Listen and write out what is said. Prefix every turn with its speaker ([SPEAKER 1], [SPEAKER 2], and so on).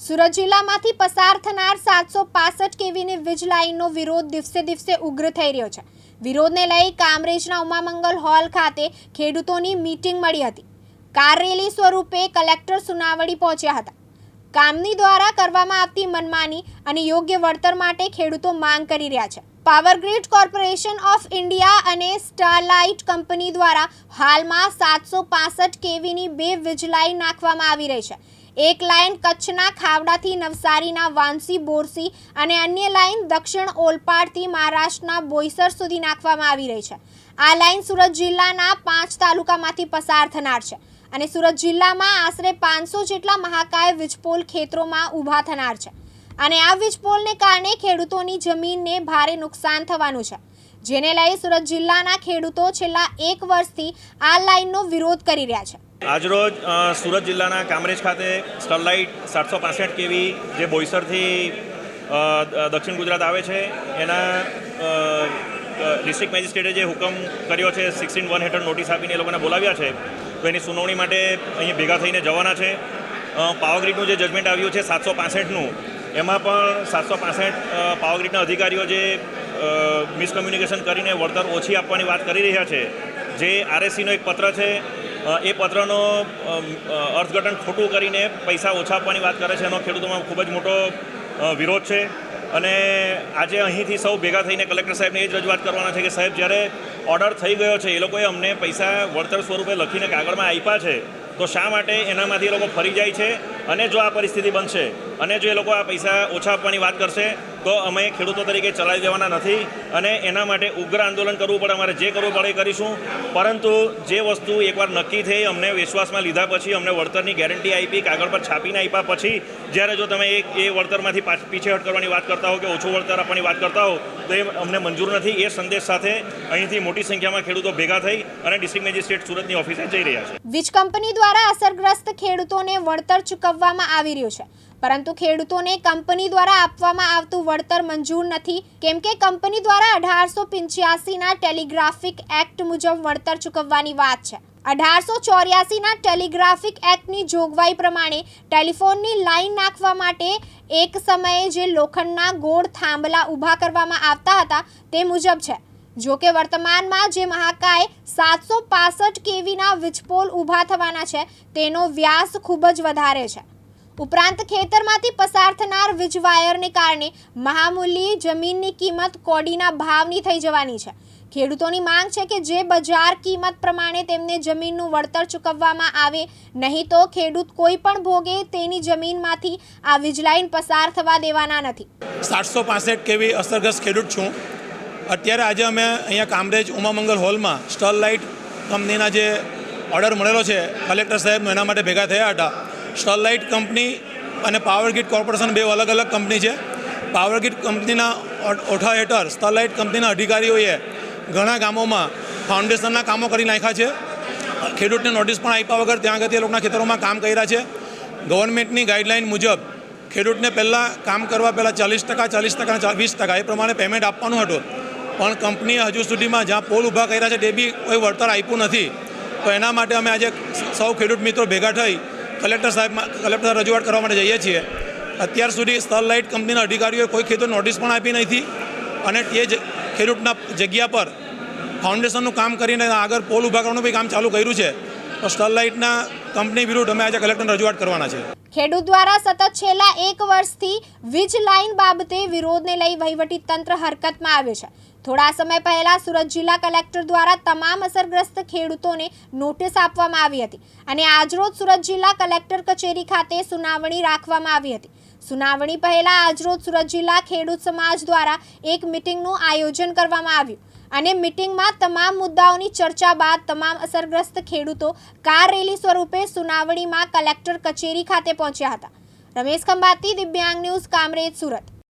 [SPEAKER 1] સુરત જિલ્લામાંથી પસાર થનાર સાતસો પાસઠ કેવીની વીજ લાઇનનો વિરોધ દિવસે દિવસે ઉગ્ર થઈ રહ્યો છે. વિરોધને લઈ કામરેજના ઉમામંગલ હોલ ખાતે ખેડૂતોની મીટિંગ મળી હતી. કાર રેલી સ્વરૂપે કલેક્ટર સુનાવડી પહોંચ્યા હતા. કામની દ્વારા કરવામાં આવતી મનમાની અને યોગ્ય વળતર માટે ખેડૂતો માંગ કરી રહ્યા છે. Power grid corporation of India અને સ્ટારલાઇટ કંપની દ્વારા હાલમાં સાતસો પાસઠ કેવીની બે વીજ લાઇન નાખવામાં આવી રહી છે. એક લાઇન કચ્છના ખાવડાથી નવસારીના વાંસી, બોરસી અને અન્ય લાઇન દક્ષિણ ઓલપાડથી મહારાષ્ટ્રના બોઈસર સુધી નાખવામાં આવી રહી છે. આ લાઇન સુરત જિલ્લાના પાંચ તાલુકામાંથી પસાર થનાર છે અને સુરત જિલ્લામાં આશરે પાંચસો જેટલા મહાકાય વીજપોલ ખેતરોમાં ઊભા થનાર છે. અને આ વીજપોલને કારણે ખેડૂતોની જમીનને ભારે નુકસાન થવાનું છે. જેને લઈ સુરત જિલ્લાના ખેડૂતો છેલ્લા એક વર્ષથી આ લાઇનનો વિરોધ કરી રહ્યા છે.
[SPEAKER 2] આજરોજ સુરત જિલ્લાના કામરેજ ખાતે સ્ટરલાઇટ સાતસો પાસઠ કેવી જે બોઈસરથી દક્ષિણ ગુજરાત આવે છે, એના ડિસ્ટ્રિક્ટ મેજિસ્ટ્રેટે જે હુકમ કર્યો છે, સિક્સટીન વન હેઠળ નોટિસ આપીને એ લોકોને બોલાવ્યા છે, તો એની સુનાવણી માટે અહીંયા ભેગા થઈને જવાના છે. પાવરગ્રીડનું જે જજમેન્ટ આવ્યું છે સાતસો પાસઠનું, એમાં પણ સાતસો પાસઠ પાવરગ્રીડના અધિકારીઓ જે મિસકમ્યુનિકેશન કરીને વળતર ઓછી આપવાની વાત કરી રહ્યા છે. જે આરએસસીનો એક પત્ર છે એ પત્રનો અર્થઘટન ખોટું કરીને પૈસા ઓછા આપવાની વાત કરે છે, એનો ખેડૂતોમાં ખૂબ જ મોટો વિરોધ છે. અને આજે અહીંથી સૌ ભેગા થઈને કલેક્ટર સાહેબને એ જ રજૂઆત કરવાના છે કે સાહેબ, જ્યારે ઓર્ડર થઈ ગયો છે, એ લોકોએ અમને પૈસા વળતર સ્વરૂપે લખીને કાગળમાં આપ્યા છે, તો શા માટે એનામાંથી એ લોકો ફરી જાય છે? અને જો આ પરિસ્થિતિ બનશે, અને જો એ લોકો આ પૈસા ઓછા આપવાની વાત કરશે તો અમે ખેડૂતો તરીકે ચલાવી દેવાના નથી અને એના માટે ઉગ્ર આંદોલન કરવું પડે, અમારે જે કરવું પડે કરીશું. પરંતુ જે વસ્તુ એકવાર નક્કી થઈ, અમને વિશ્વાસમાં લીધા પછી, અમને વળતરની ગેરંટી આપી, કાગળ પર છાપીને આપ્યા પછી, જ્યારે જો તમે એક, એ વળતરમાંથી પીછે પીછેહટ કરવાની વાત કરતા હો કે ઓછું વળતર આપવાની વાત કરતા હો, તો એ અમને મંજૂર નથી. એ સંદેશ સાથે અહીંથી મોટી સંખ્યામાં ખેડૂતો ભેગા થઈ અને ડિસ્ટ્રિક્ટ મેજિસ્ટ્રેટ સુરતની ઓફિસે જઈ રહ્યા છે.
[SPEAKER 1] વીજ કંપની દ્વારા અસરગ્રસ્ત ખેડૂતોને વળતર ચૂકવવામાં આવી રહ્યું છે. પરંતુ ખેડૂતોને કંપની દ્વારા આપવામાં આવતું વળતર મંજૂર નથી. કેમ કે કંપની દ્વારા અઢારસો પંચ્યાસીના ટેલિગ્રાફિક એક્ટ મુજબ વળતર ચૂકવવાની વાત છે. અઢારસો ચોર્યાસીના ટેલિગ્રાફિક એક્ટની જોગવાઈ પ્રમાણે ટેલિફોનની લાઈન નાખવા માટે એક સમયે જે લોખંડના ગોળ થાંભલા ઊભા કરવામાં આવતા હતા તે મુજબ છે. જો કે વર્તમાનમાં જે મહાકાય સાતસો પાસઠ કેવીના વીજપોલ ઊભા થવાના છે તેનો વ્યાસ ખૂબ જ વધારે છે. ઉપરાંત ખેતરમાંથી પસાર થનાર વીજ વાયરને કારણે મહામૂલ્ય જમીનની કિંમત કોડીના ભાવની થઈ જવાની છે. ખેડૂતોની માંગ છે કે જે બજાર કિંમત પ્રમાણે તેમને જમીનનું વળતર ચૂકવવામાં આવે, નહીં તો ખેડૂત કોઈ પણ ભોગે તેની જમીનમાંથી આ વીજ લાઈન પસાર થવા દેવાના નથી.
[SPEAKER 3] સાતસો પાસઠ કેવી અસરગ્રસ્ત ખેડૂત છું. અત્યારે આજે અમે અહીંયા કામરેજ ઉમામંગલ હોલમાં સ્ટરલાઇટ કંપનીના જે ઓર્ડર મળેલો છે, કલેક્ટર સાહેબનો એના માટે ભેગા થયા હતા. સ્ટરલાઇટ કંપની અને પાવર ગ્રીડ કોર્પોરેશન બે અલગ અલગ કંપની છે. પાવર ગ્રીડ કંપનીના ઓઠા હેઠળ સ્ટરલાઇટ કંપનીના અધિકારીઓએ ઘણા ગામોમાં ફાઉન્ડેશનના કામો કરી નાખ્યા છે. ખેડૂતને નોટિસ પણ આપ્યા વગર ત્યાં આગળ એ લોકોના ખેતરોમાં કામ કર્યા છે. ગવર્મેન્ટની ગાઈડલાઇન મુજબ ખેડૂતને પહેલાં કામ કરવા પહેલાં ચાલીસ ટકા ચાલીસ ટકા વીસ ટકા એ પ્રમાણે પેમેન્ટ આપવાનું હતું. પણ કંપનીએ હજુ સુધીમાં જ્યાં પોલ ઊભા કર્યા છે તે બી કોઈ વળતર આપ્યું નથી. તો એના માટે અમે આજે સૌ ખેડૂત મિત્રો ભેગા થઈ કલેક્ટર સાહેબ કલેક્ટર રજૂઆત કરવા માટે જઈએ છીએ. અત્યાર સુધી સ્ટરલાઇટ કંપનીના અધિકારીઓએ કોઈ ખેડૂત નોટિસ પણ આપી નથી અને તે જ ખેડૂતના જગ્યા પર ફાઉન્ડેશનનું કામ કરીને આગળ પોલ ઊભા કરવાનું બી કામ ચાલુ કર્યું છે. તો સ્ટરલાઇટના કંપની વિરુદ્ધ અમે આજે કલેક્ટરને રજૂઆત કરવાના છે
[SPEAKER 1] ખેડૂત દ્વારા સતત છેલ્લા એક વર્ષથી વીજ લાઇન બાબતે વિરોધને લઈ વહીવટી તંત્ર હરકતમાં આવ્યું છે. થોડા સમય પહેલા સુરત જિલ્લા કલેક્ટર દ્વારા તમામ અસરગ્રસ્ત ખેડૂતોને નોટિસ આપવામાં આવી હતી અને આજરોજ સુરત જિલ્લા કલેક્ટર કચેરી ખાતે સુનાવણી રાખવામાં આવી હતી. સુનાવણી પહેલા આજરોજ સુરત જિલ્લા ખેડૂત સમાજ દ્વારા એક મિટિંગનું આયોજન કરવામાં આવ્યું. અને મિટિંગમાં તમામ મુદ્દાઓની ચર્ચા બાદ તમામ અસરગ્રસ્ત ખેડૂતો કાર રેલી સ્વરૂપે સુનાવણીમાં કલેક્ટર કચેરી ખાતે પહોંચ્યા હતા. રમેશ ખંભાતી, દિવ્યાંગ ન્યૂઝ, કામરેજ, સુરત.